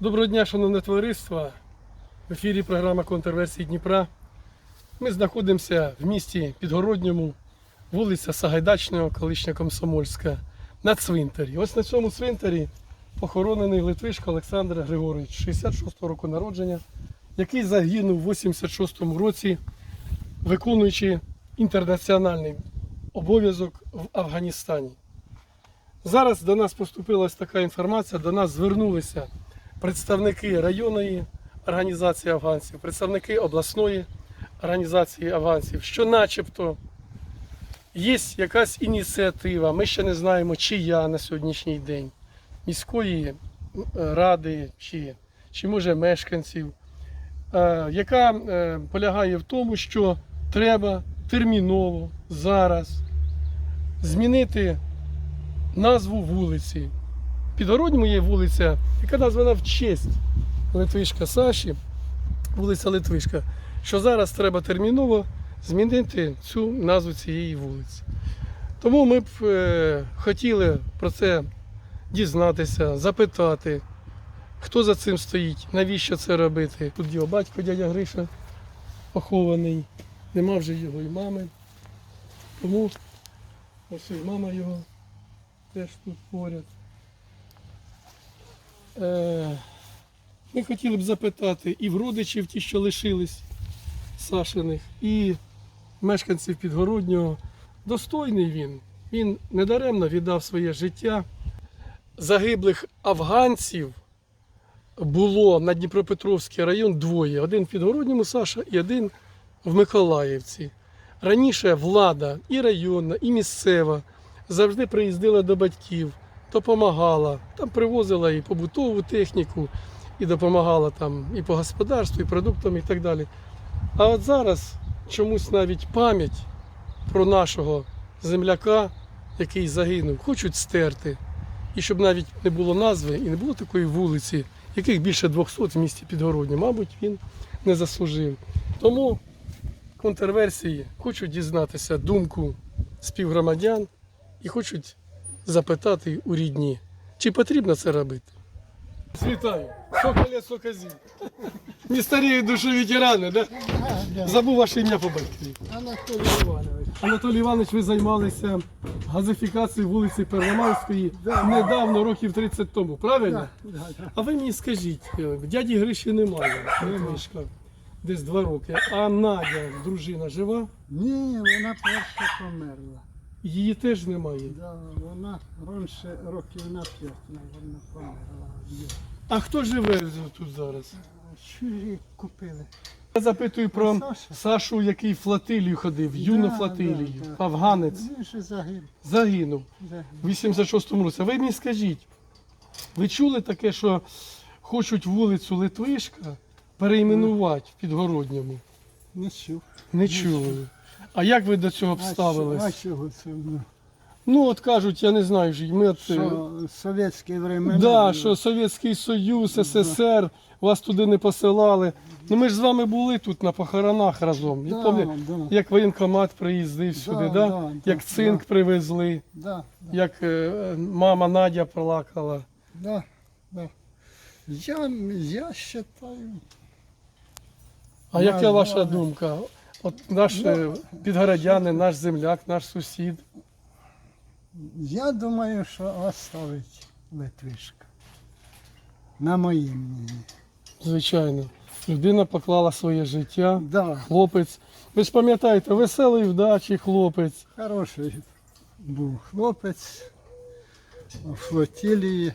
Доброго дня, шановне товариство. В ефірі програма Контрверсії Дніпра. Ми знаходимося в місті Підгородньому, вулиця Сагайдачного, колишня Комсомольська, на цвинтарі. Ось на цьому цвинтарі похоронений Литвишко Олександр Григорович, 66-го року народження, який загинув в 86-му році, виконуючи інтернаціональний обов'язок в Афганістані. Зараз до нас поступила така інформація, до нас звернулися представники районної організації афганців, представники обласної організації афганців, що начебто є якась ініціатива, ми ще не знаємо, чия на сьогоднішній день, міської ради чи, чи може мешканців, е, яка е, полягає в тому, що треба терміново зараз змінити назву вулиці. Підгородньому є вулиця, яка названа в честь Литвишка Саші, вулиця Литвишка, що зараз треба терміново змінити цю назву цієї вулиці. Тому ми б е, хотіли про це дізнатися, запитати, хто за цим стоїть, навіщо це робити. Тут його батько, дядя Гриша, похований, нема вже його і мами. Тому ось і мама його теж тут поряд. Е, ми хотіли б запитати і в родичів, ті, що лишились Сашиних, і мешканців Підгороднього. Достойний він. Він недаремно віддав своє життя. Загиблих афганців було на Дніпропетровський район двоє. Один в Підгородньому Саша і один в Миколаївці. Раніше влада і районна, і місцева завжди приїздила до батьків, допомагала. Там привозила і побутову техніку, і допомагала там і по господарству, і продуктам, і так далі. А от зараз чомусь навіть пам'ять про нашого земляка, який загинув, хочуть стерти. І щоб навіть не було назви і не було такої вулиці, яких більше 200 в місті Підгородні, мабуть, він не заслужив. Тому контрверсії хочуть дізнатися думку співгромадян і хочуть запитати у рідні, чи потрібно це робити. Світаю, сколько лет, сколько зим. Не старіють душі ветерани, да? Забув ваше ім'я по батькові. Анатолій Іванович. Анатолій Іванович, ви займалися газифікацією вулиці Первомайської недавно, років 30 тому, правильно? А ви мені скажіть, е, дяді Гриші немає, Литвишка, десь два роки. А Надя, дружина, жива? Ні, вона перша померла. Її теж немає. Да, вона раніше років на п'ять, мабуть, померла. А хто живе тут зараз? Чужі купили. Я запитую про Саша. Сашу, який в флотилію ходив, юну флотилію, да, да. афганець, Він же загинув. загинув. загинув. в 86-му році. А ви мені скажіть, ви чули таке, що хочуть вулицю Литвишка перейменувати в Підгородньому? Не чув. Не чули. А як ви до цього А, а вставились? чого це? Ну, Ну, от кажуть, я не знаю, ж, ми от, е, Що совєтські времена. да, що Совєтський Союз, СССР, вас туди не посилали. Ну ми ж з вами були тут на похоронах разом. Я Да, пам'ятаю, да, як воєнкомат приїздив сюди, да, да, як да, цинк да. привезли, да, як е, мама Надя плакала. да, да. Я, я вважаю, А Да, яка да. ваша думка? От наш е, підгородянин, наш земляк, наш сусід. я думаю, що оставить Литвишка. На моїм мненні. Звичайно, людина поклала своє життя, Да, хлопець. Ви ж пам'ятаєте, веселий вдачі хлопець, хороший був хлопець у флотилії,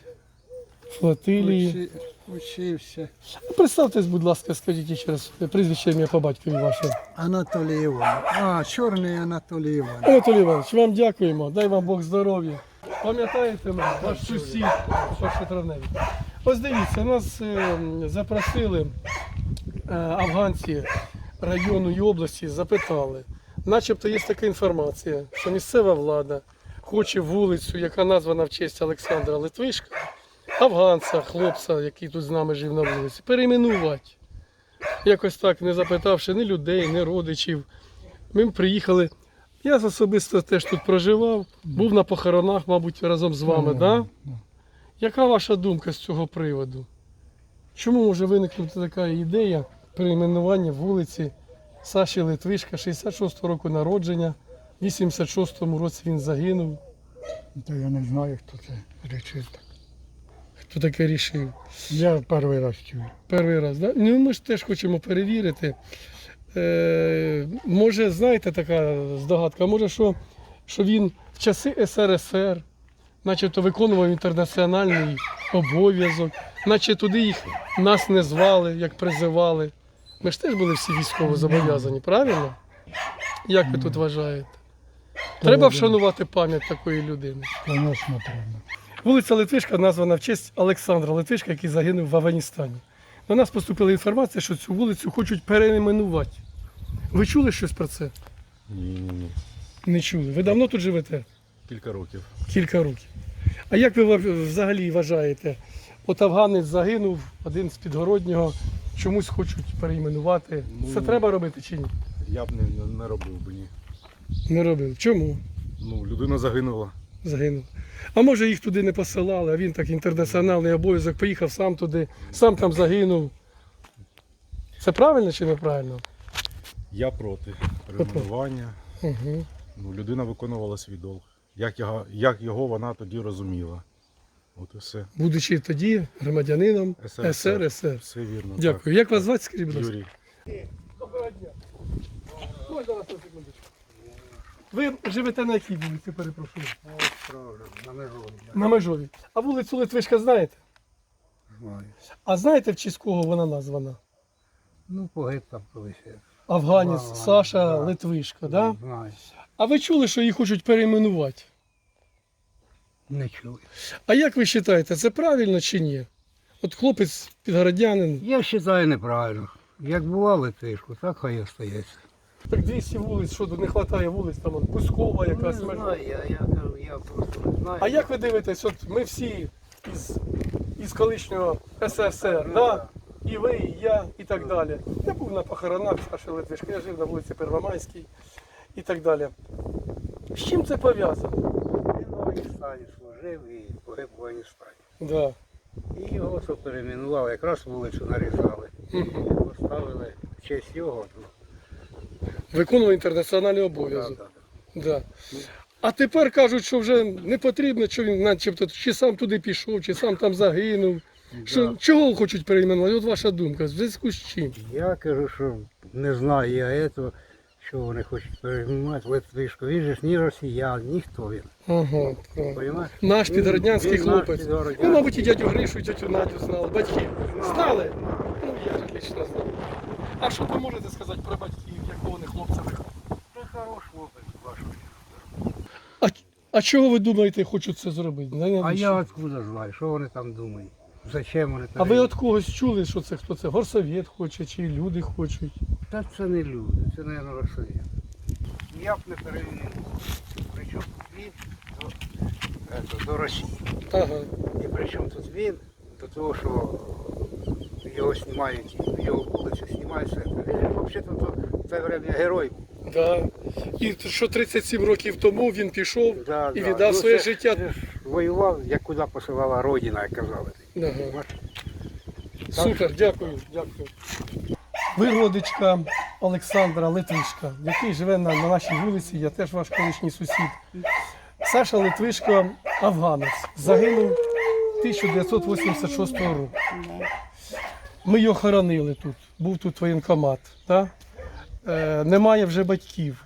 флотилії. учи- учився. Представтесь, будь ласка, скажіть ще раз прізвище ім'я по батькові ваше. Анатолій Іванович. А, чорний Анатолій Іванович. Анатолій Іванович, вам дякуємо, дай вам Бог здоров'я. Пам'ятаєте мене, ваш сусід, перший травневий. Ось дивіться, нас е, запросили е, афганці району і області, запитали. Начебто є така інформація, що місцева влада хоче вулицю, яка названа в честь Олександра Литвишка, афганця, хлопця, який тут з нами жив на вулиці, перейменувати. Якось так, не запитавши ні людей, ні родичів. Ми приїхали. Я особисто теж тут проживав, був на похоронах, мабуть, разом з вами, так? Да? Яка ваша думка з цього приводу? Чому може виникнути така ідея перейменування вулиці Саші Литвишка, 66-го року народження, в 86-му році він загинув. Та я не знаю, хто це речив так. Хто таке рішив? Я перший раз чую. Перший раз, да? Ну, ми ж теж хочемо перевірити. Е, може, знаєте, така здогадка, може, що, що він в часи СРСР, начебто виконував інтернаціональний обов'язок, наче туди їх нас не звали, як призивали. Ми ж теж були всі військово зобов'язані, правильно? Як ви тут вважаєте? Треба вшанувати пам'ять такої людини. Звісно, треба. Вулиця Литвишка названа в честь Олександра Литвишка, який загинув в Афганістані. До нас поступила інформація, що цю вулицю хочуть перейменувати. Ви чули щось про це? Ні, ні, ні. Не чули. Ви давно тут живете? Кілька років. Кілька років. А як ви взагалі вважаєте? От афганець загинув, один з підгороднього, чомусь хочуть перейменувати. Це Ну, треба робити чи ні? Я б не, не, не робив би ні. Не робили. Чому Ну, людина загинула. Загинув? А може їх туди не посилали, а він так інтернаціональний обов'язок, поїхав сам туди, сам там загинув. Це правильно чи неправильно? Я проти перейменування. Угу. Ну, людина виконувала свій долг. Як його, як його вона тоді розуміла. От і все. Будучи тоді громадянином СРСР. СРСР. Все вірно. Дякую. Як вас звати, скажіть, будь ласка? Юрій. Доброго дня. Можна вас на секундочку? Ви живете на якій вулиці, перепрошую? На межові. На Межовій. А вулицю Литвишка знаєте? Знаю. А знаєте, в честь кого вона названа? Ну, погиб там колись. Афганець Ага, Саша да. Литвишка, да? Знаю. А ви чули, що її хочуть перейменувати? Не чую. А як ви вважаєте, це правильно чи ні? От хлопець підгородянин, Я вважаю неправильно. Як була летишку, так хай і остається. Так 200 вулиць, що тут не вистачає вулиць, там от, Пускова якась. не знаю, я, я, кажу, я просто не знаю. А як ви дивитесь, от ми всі із, із колишнього СРСР, Ну, да? і ви, і я, і так далі. Я був на похоронах Саші Литвишка, я жив на вулиці Первомайській і так далі. З чим це пов'язано? Він в Афганістані служив і погиб в Афганістані. Да. І його що перейменували, якраз вулицю нарізали. І поставили в честь його. Ну, Виконував інтернаціональний обов'язок. да. А тепер кажуть, що вже не потрібно, що він начебто чи сам туди пішов, чи сам там загинув. Що, чого хочуть перейменувати? От ваша думка, в зв'язку з чим? Я кажу, що не знаю я цього, що вони хочуть перейменувати. Він же ж ні росіян, ніхто він. Ага. Понимаєш? Наш наш хлопець. Ну, мабуть, і дядю Гришу, і тетю Надю знали, батьків. Знали? Ну, я ж лично знав. А що ви можете сказати про батьків, якого вони хлопця виховали? Це хороший хлопець ваш. А, а чого ви думаєте, хочуть це зробити? Не, А навіщо? я откуда знаю, що вони там думають? Зачем вони там? а ви від когось чули, що це хто це? Горсовєт хоче, чи люди хочуть? Та це не люди, це, мабуть, Росія. Я б не перейменував. Причому тут він до, ето, до Росії. Ага. І причому тут він до того, що його знімають, його вулицю знімають. все. Він взагалі то в те время герой. Да. І що 37 років тому він пішов Да, і да. віддав Ну, своє це- життя. ж Воював, як куди посилала родина, як казали. Ага. Супер, дякую, дякую. Ви родичка Олександра Литвишка, який живе на, на нашій вулиці, я теж ваш колишній сусід. Саша Литвишко, афганець, загинув 1986 року. Ми його хоронили тут, був тут воєнкомат. Да? Е, немає вже батьків.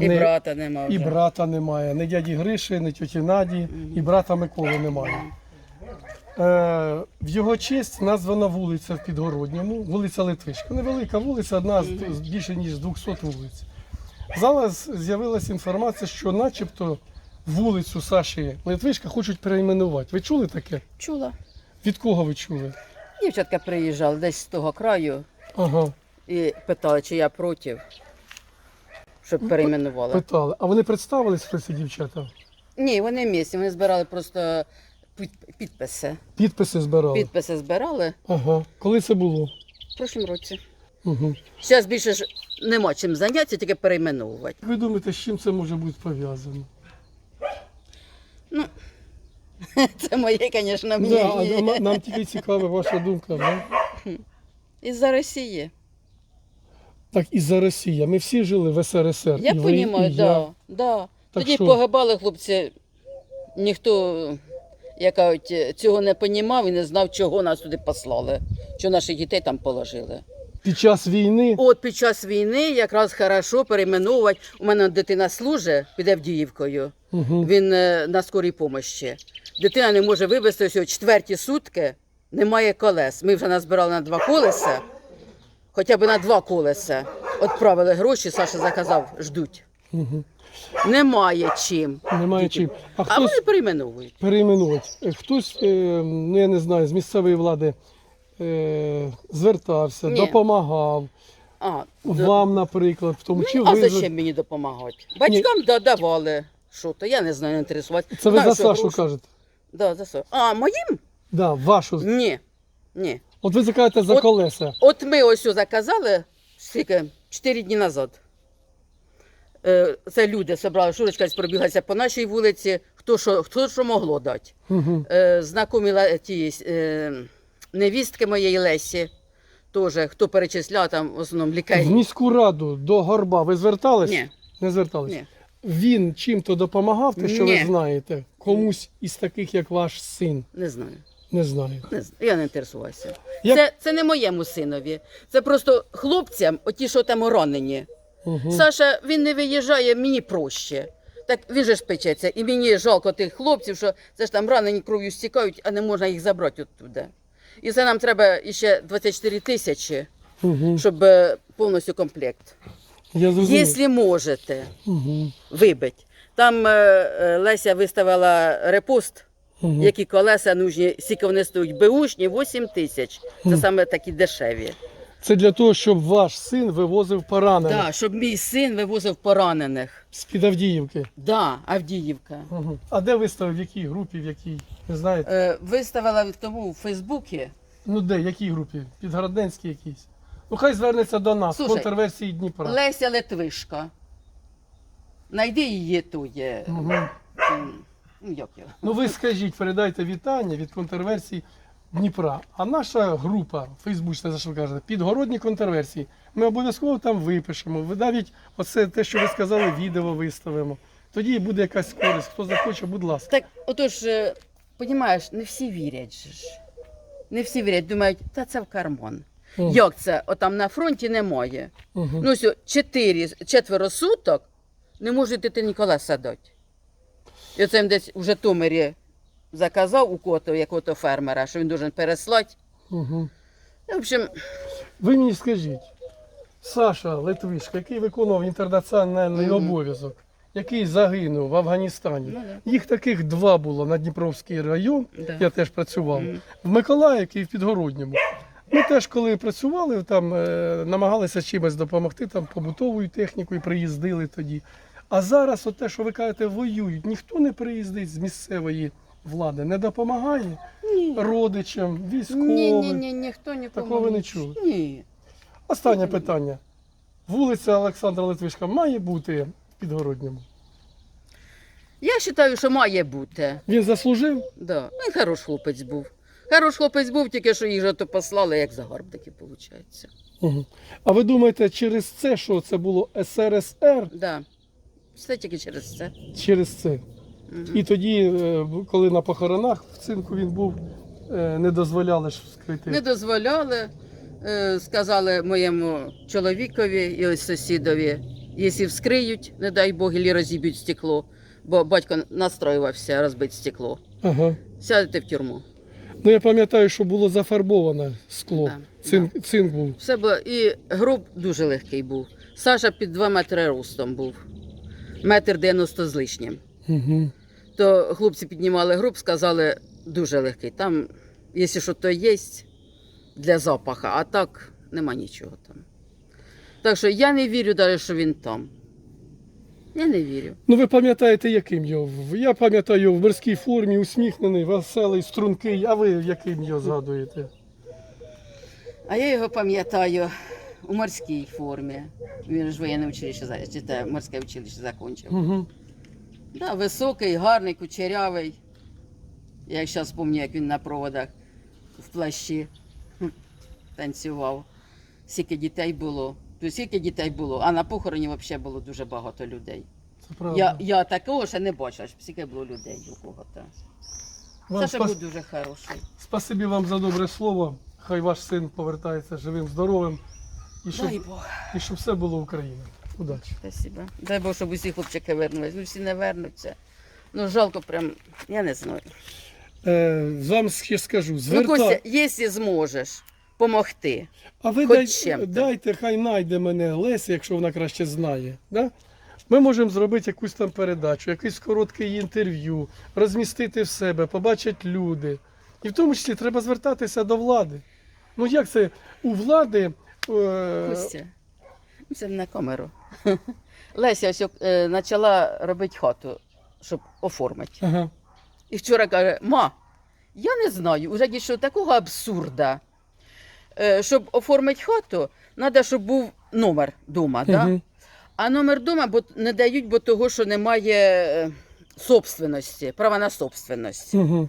І Не- брата нема і брата немає, ні дяді Гриші, ні тьоті Наді, і брата Миколи немає. Е, в його честь названа вулиця в Підгородньому, вулиця Литвишка. Невелика вулиця, одна з з більше ніж з 200 вулиць. Зараз з'явилася інформація, що начебто вулицю Саші Литвишка хочуть перейменувати. Ви чули таке? Чула. Від кого ви чули? Дівчатка приїжджали десь з того краю Ага, і питали, чи я проти, щоб перейменували. питали. А вони представились, хто ці дівчата? Ні, вони місці, вони збирали просто під- підписи. Підписи збирали. Підписи збирали Ага. Коли це було? в прошлому році. Угу. Зараз більше ж нема чим зайнятися, тільки перейменовувати. Ви думаєте, з чим це може бути пов'язано? Ну, Це моє, звісно, Да, а мнення. нам, нам тільки цікава ваша думка. Да? Із-за Росії. Так, із-за Росії. Ми всі жили в СРСР. Я і ви, розумію, і да, я. да. Так Тоді що? погибали хлопці, ніхто як кажуть, цього не понімав і не знав, чого нас туди послали, що наших дітей там положили. Під час війни От під час війни якраз хорошо перейменувати. У мене дитина служить під Авдіївкою. угу. Він е, на скорій помощі. Дитина не може вивезти ось четверті сутки, немає колес. Ми вже назбирали на два колеса, хоча б на два колеса. Відправили гроші, Саша заказав, ждуть. Угу. Немає чим. немає Діти. чим. А А хтось вони перейменовують. перейменувати. Е, Хтось, е, ну я не знаю, з місцевої влади е, звертався, Ні. допомагав. А, до- Вам, наприклад, в тому чи Ну, а ви зачем мені допомагати? Батькам да, давали. Що то, я не знаю, не інтересувати. Це ви Знаю, за що Сашу гроші- кажете? Да, за Сашу. А, моїм? Да, вашу. Ні. Ні. От ви закажете за От- колеса. От ми ось заказали скільки? Чотири дні назад. Е, Це люди зібрали, Шурочка пробіглася по нашій вулиці, хто що, хто що могло дати. Угу. Е, Знакомі ле- ті, е, невістки моєї Лесі, теж, хто перечисляв там в основному В лікарі. міську раду до Горба ви звертались? Ні, Не звертались? ні. Він чим-то допомагав, те, що Ні. ви знаєте, комусь із таких, як ваш син. Не знаю. Не знаю. Не. Я не інтересувався. Як- Це, це не моєму синові. Це просто хлопцям, оті, що там ранені. Угу. Саша, він не виїжджає, мені проще. Так він же ж печеться. І мені жалко тих хлопців, що це ж там ранені кров'ю стікають, а не можна їх забрати оттуда. І це нам треба ще 24 тисячі, Угу. щоб е, повністю комплект. Я зрозумів. Якщо можете Угу. вибити. Там е, е, Леся виставила репост, Угу. які колеса нужні, скільки вони стоять. Беушні 8 тисяч. Це саме такі дешеві. Це для того, щоб ваш син вивозив поранених Так, щоб мій син вивозив поранених. з-під Авдіївки. Да, Авдіївка. Угу. А де виставив, в якій групі, в якій? Не знаєте? Е, виставила в тому у Фейсбуці. Ну де, в якій групі? Підгородненській якійсь. Ну хай звернеться до нас, Слушай, контрверсії Дніпра. Леся Литвишка. Найди її ту є. Угу. Ну, як його? Ну ви скажіть, передайте вітання від контрверсії Дніпра. А наша група Фейсбучна, за що ви кажете, підгородні контрверсії. Ми обов'язково там випишемо. Ви навіть оце те, що ви сказали, відео виставимо. Тоді буде якась користь. Хто захоче, будь ласка. Так, отож, е, понімаєш, не всі вірять ж. Не всі вірять, думають, та це в карман. Мгм. Як це? Отам на фронті немає. Угу. Ну, все, чотири, четверо суток не можуть дитині колеса дати. І оце їм десь в Житомирі заказав у кото, якого-то фермера, що він должен переслати. Угу. В общем, Ви мені скажіть, Саша Литвишка, який виконував інтернаціональний Мгм. обов'язок, який загинув в Афганістані. Ну, да. Їх таких два було на Дніпровський район, Да. я теж працював, Мгм. в Миколаївці і в Підгородньому. Ми теж, коли працювали, там е, намагалися чимось допомогти, там побутовою технікою приїздили тоді. А зараз, от те, що ви кажете, воюють, ніхто не приїздить з місцевої влади, не допомагає ні. родичам, військовим. Ні, ні, ні, ніхто нікому. Такого ви не чули? Ні. Останнє питання. Вулиця Олександра Литвишка має бути в Підгородньому? Я вважаю, що має бути. Він заслужив? Да. Він хорош хлопець був. Хорош хлопець був, тільки що їх же то послали, як загарбники, виходить. Угу. А ви думаєте, через це, що це було СРСР, Да. Все тільки через це. через це? І тоді, е, коли на похоронах в цинку він був, е, не дозволяли ж вскрити. Не дозволяли, е, сказали моєму чоловікові і ось сусідові, якщо вскриють, не дай Бог, і розіб'ють стекло, бо батько настроювався розбити стекло. Ага. Сядете в тюрму. Ну я пам'ятаю, що було зафарбоване скло. Да, Цинк, цинк був. Все було. І гроб дуже легкий був. Саша під 2 метри ростом був. Метр 90 з лишнім. Угу. То хлопці піднімали гроб, сказали, дуже легкий. Там, якщо що то є для запаха, а так нема нічого там. Так що я не вірю навіть, що він там. Я не вірю. Ну ви пам'ятаєте, яким його? Я пам'ятаю в морській формі, усміхнений, веселий, стрункий. А ви яким його згадуєте? А я його пам'ятаю у морській формі. Він ж воєнне училище чи те, морське училище закінчив. Угу. Да, високий, гарний, кучерявий. Я зараз пам'ятаю, як він на проводах в плащі танцював. Скільки дітей було. То скільки дітей було, а на похороні взагалі було дуже багато людей. Це правда. Я, я такого ще не бачила, щоб скільки було людей у кого-то. Це ще спас- був дуже хороший. Спасибі вам за добре слово. Хай ваш син повертається живим, здоровим. І щоб, Дай Бог. і щоб все було Україна. Удачі. Спасибо. Дай Бог, щоб усі хлопчики вернулись. Ну, всі не вернуться. Ну, жалко прям, я не знаю. Е, вам ще скажу, Ну, зверта... Костя, якщо зможеш помогти, а ви хоч дай... чим-то. дайте, хай найде мене Леся, якщо вона краще знає. Да? Ми можемо зробити якусь там передачу, якийсь короткий інтерв'ю, розмістити в себе, побачать люди. І в тому числі треба звертатися до влади. Ну як це у влади. Е... Костя, це не на камеру. Леся ось е, почала робити хату, щоб оформити. Ага. І вчора каже: ма, я не знаю, уже дійшов такого абсурда. Е, Щоб оформити хату, треба, щоб був номер дома. Да? А номер дома бо не дають, бо того, що немає собственності, права на собственність. Угу.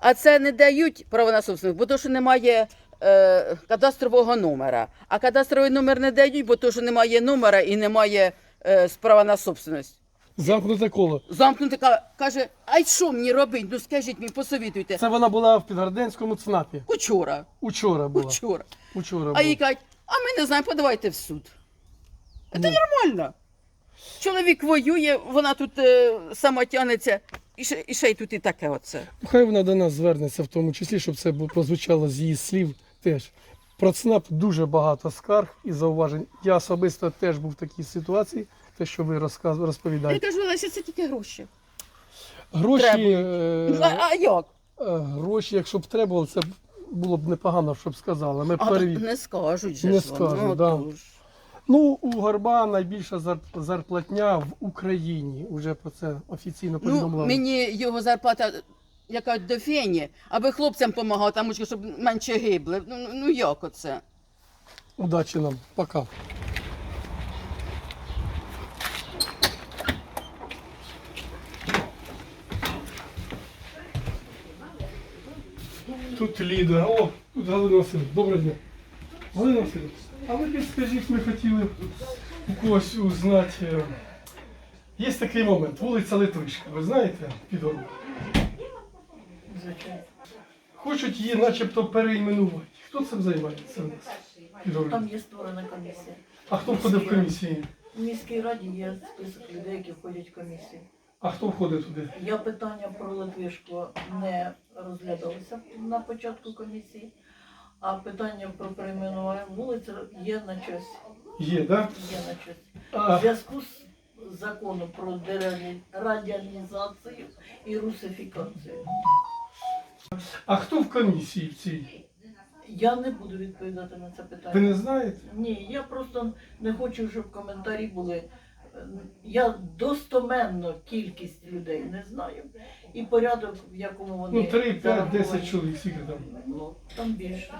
А це не дають право на собственність, бо то, що немає е, кадастрового номера. А кадастровий номер не дають, бо що немає номера і немає е, з права на собственність. Замкнуте коло. Замкнути ка- каже, а й що мені робити? Ну скажіть мені, посовітуйте. Це вона була в Підгарденському ЦНАПі. Учора, Учора була. учора. Учора А була. їй кажуть, а ми не знаємо, подавайте в суд. Це нормально. Чоловік воює, вона тут е, сама тягнеться, і ще, і ще й тут і таке оце. Хай вона до нас звернеться, в тому числі, щоб це бу- прозвучало з її слів теж. Про ЦНАП дуже багато скарг і зауважень. Я особисто теж був в такій ситуації, те, що ви розказ... Я кажу, Леся, це тільки гроші. Гроші, е, Ну, а, а як? е, гроші, якщо б треба було, це було б непогано, щоб сказали. Ми А, перевір... не скажуть же Не скажуть, Ну, да. Ну, у Горба найбільша зарплатня в Україні. Уже про це офіційно Ну, мені його зарплата яка до фені, аби хлопцям допомагав, там, щоб менше гибли. Ну, ну, ну як оце? Удачі нам. Пока. Тут Ліда. О, тут Галина Васильівна. Доброго дня. Галина Васильівна, а ви скажіть, ми хотіли у когось узнати. Є такий момент, вулиця Литвишка, ви знаєте, під Горбом? Хочуть її начебто переіменувати. Хто цим займається у нас? Там є створена комісія. А хто входить в комісії? У міській раді є список людей, які входять в комісію. А хто входить туди? Я питання про Литвишку не розглядалося на початку комісії, а питання про перейменування вулиць є на часі. Є, так? Є на часі. В зв'язку з законом про дераді- радіалізацію і русифікацію. А хто в комісії в цій? Я не буду відповідати на це Ви питання. не знаєте? Ні, я просто не хочу, щоб коментарі були. Я достоменно кількість людей не знаю. І порядок, в якому вони. Ну, 3, 5, 10 зараховані. чоловік, скільки там. Ну, там більше.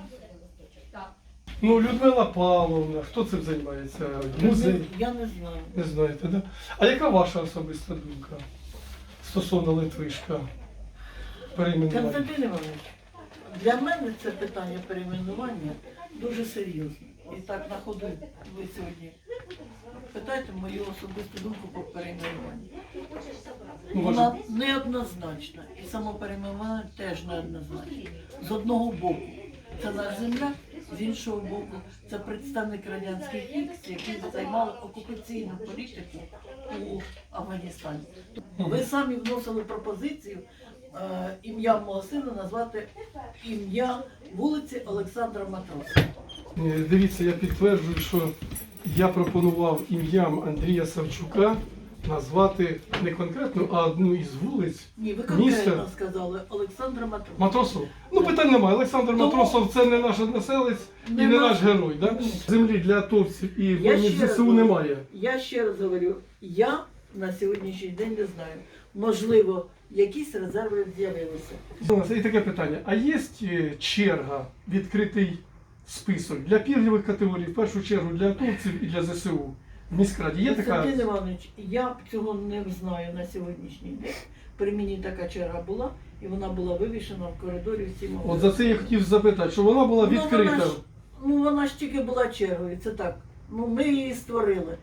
Ну, Людмила Павловна, хто цим займається? Музей? Я не знаю. Не знаєте, да? А яка ваша особиста думка стосовно Литвишка? Перейменування? Константин Іванович, для мене це питання перейменування дуже серйозне. І так на ходу ви сьогодні питайте мою особисту думку по перейменуванню. Ну, Вона ваше- неоднозначна. І само перейменування теж неоднозначне. З одного боку, це наша земля, з іншого боку, це представник радянських військ, які займали окупаційну політику у Афганістані. Ви самі вносили пропозицію ім'я мого сина назвати ім'я вулиці Олександра Матроса. Е, Дивіться, я підтверджую, що я пропонував ім'ям Андрія Савчука назвати не конкретну, а одну із вулиць Ні, ви конкретно Місце? сказали Олександра Матроса. Матросов. Ну, питань немає. Олександр Тому- Матросов це не наш односелець і не Нема. наш герой. Да? Землі для атовців і Я воїнів ще раз ЗСУ говорю. немає. Я ще раз говорю, я на сьогоднішній день не знаю. Можливо, якісь резерви з'явилися. І таке питання. А є е, черга, відкритий список для пільгових категорій, в першу чергу для атовців і для ЗСУ? В міськраді є така? Константин Іванович, я цього не знаю на сьогоднішній день. При мені така черга була, і вона була вивішена в коридорі всіма. От за це я хотів запитати, що вона була Ну, відкрита. вона ж, ну вона ж тільки була чергою, це так. Ну ми її створили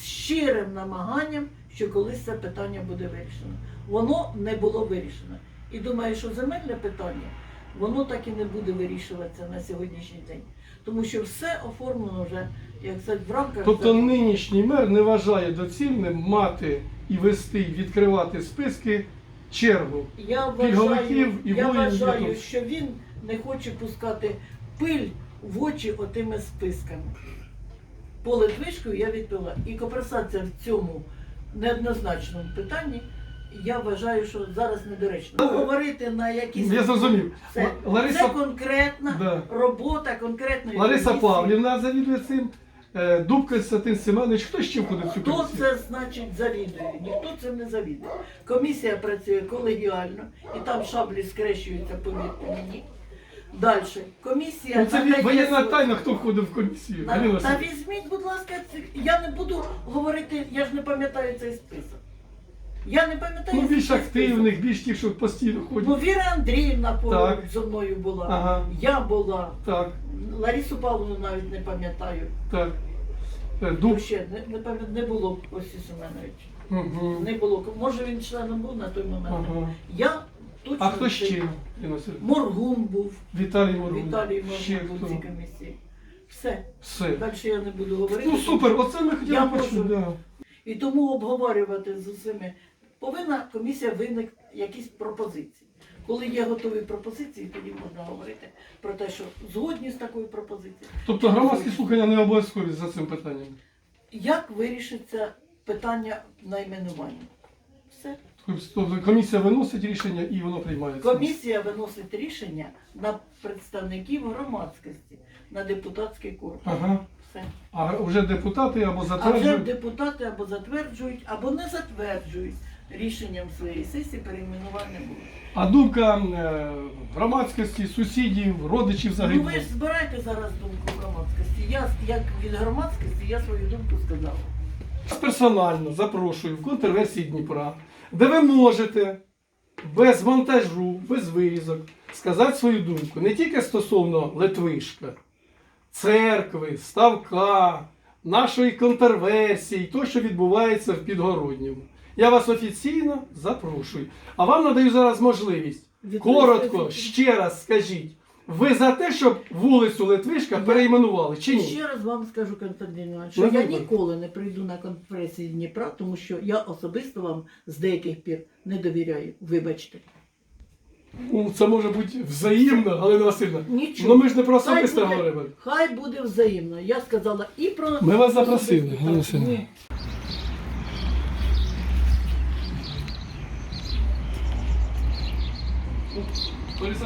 з щирим намаганням, що колись це питання буде вирішено. Воно не було вирішено. І думаю, що земельне питання, воно так і не буде вирішуватися на сьогоднішній день. Тому що все оформлено вже, як сказати, в рамках. Тобто закону. нинішній мер не вважає доцільним мати і вести, і відкривати списки чергу. Я вважаю, і я вважаю, що він не хоче пускати пиль в очі отими списками. По Литвишкою я відповіла. І конверсація в цьому неоднозначному питанні, я вважаю, що зараз недоречно. Говорити на якісь... Я зрозумів. Це, Лариса- це конкретна Да. робота конкретної Лариса комісії. Павлівна завідує цим, е, Дуб Константин Семенович, хто ще входить в цю Хто це значить завідує? Ніхто цим не завідує. Комісія працює колегіально, і там шаблі скрещуються, повірте мені. Далі. Комісія Ну, це воєнна тайна, хто входив в комісію. Галина Та Васильівна. візьміть, будь ласка, ці- я не буду говорити, я ж не пам'ятаю цей список. Я не пам'ятаю Ну, більш активних, більш тих, що постійно. Ну, ходять. Віра Андріївна поруч Так. зі мною була, Ага, я була, так, Ларису Павловну навіть не пам'ятаю. так. Е, Ну, Дуб. ще не, не, пам'ят- не було Осі Семеновича. Угу. Не було. Може він членом був на той момент. Ага. Я точно. А хто це- ще? Моргун був. Віталій Моргун. Віталій Ще Моргун був в хто? цій комісії. Все. Все. Далі я не буду говорити. Ну супер, оце ми хотіли Я почути. можу. Да. І тому обговорювати з усіми. Повинна комісія виник якісь пропозиції. Коли є готові пропозиції, тоді можна говорити про те, що згодні з такою пропозицією. Тобто громадські слухання не обов'язкові за цим питанням. Як вирішиться питання найменування? Все. Тобто комісія виносить рішення і воно приймається. Комісія виносить рішення на представників громадськості, на депутатський корпус. Ага. Все. А вже депутати або А вже затверджують. депутати або затверджують, або не затверджують рішенням своєї сесії перейменування буде. А думка е, громадськості, сусідів, родичів Ну ви загиблих. ж збираєте зараз думку громадськості. Я як від громадськості я свою думку сказала. Персонально запрошую в контрверсії Дніпра, де ви можете без монтажу, без вирізок сказати свою думку не тільки стосовно Литвишка, церкви, ставка, нашої контрверсії, то, що відбувається в Підгородньому. Я вас офіційно запрошую. А вам надаю зараз можливість. Коротко, ще раз скажіть. Ви за те, щоб вулицю Литвишка перейменували чи ні? ще раз вам скажу, Константин Іванович, що Ну, я ніколи не прийду на конференції Дніпра, тому що я особисто вам з деяких пір не довіряю. Вибачте. Ну, це може бути взаємно, Галина Васильівна. Нічого. Ну ми ж не про Хай буде. говоримо. Хай буде взаємно. Я сказала і про Ми вас запросили, Галина. Васильівна.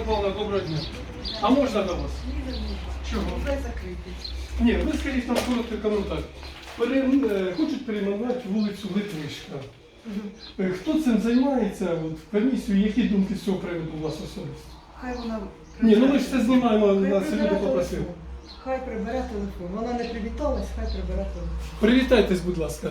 Павловна, доброго дня. А можна до вас? Чого? Ні, ви скажіть нам короткий коментар. Пере... е, Хочуть перейменувати вулицю Литвишка. Е, Хто цим займається от, в комісію? Які думки з цього приводу у вас особисто? Хай вона Ні, ну ми ж це знімаємо, нас люди попросили. Хай прибере телефон. Вона не привіталась, хай прибере телефон. Привітайтесь, будь ласка.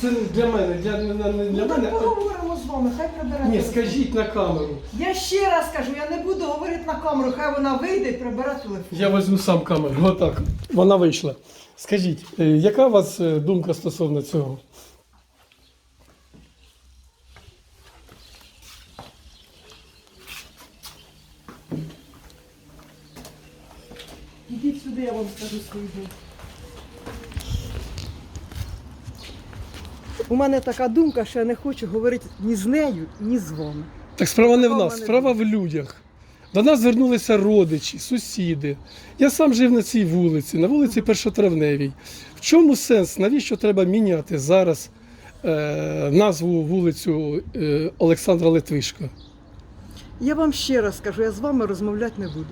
Це для мене, для, не- не- не для Ну мене. так поговоримо з вами, хай прибере Ні, скажіть на камеру. Я ще раз кажу, я не буду говорити на камеру, хай вона вийде і прибере телефон. Я візьму сам камеру. Отак. Вона вийшла. Скажіть, е, яка у вас е, думка стосовно цього? Ідіть сюди, я вам скажу свою думку. У мене така думка, що я не хочу говорити ні з нею, ні з вами. Так справа не в нас, справа в людях. До нас звернулися родичі, сусіди. Я сам жив на цій вулиці, на вулиці Першотравневій. В чому сенс? Навіщо треба міняти зараз е, назву вулицю е, Олександра Литвишка? Я вам ще раз скажу, я з вами розмовляти не буду.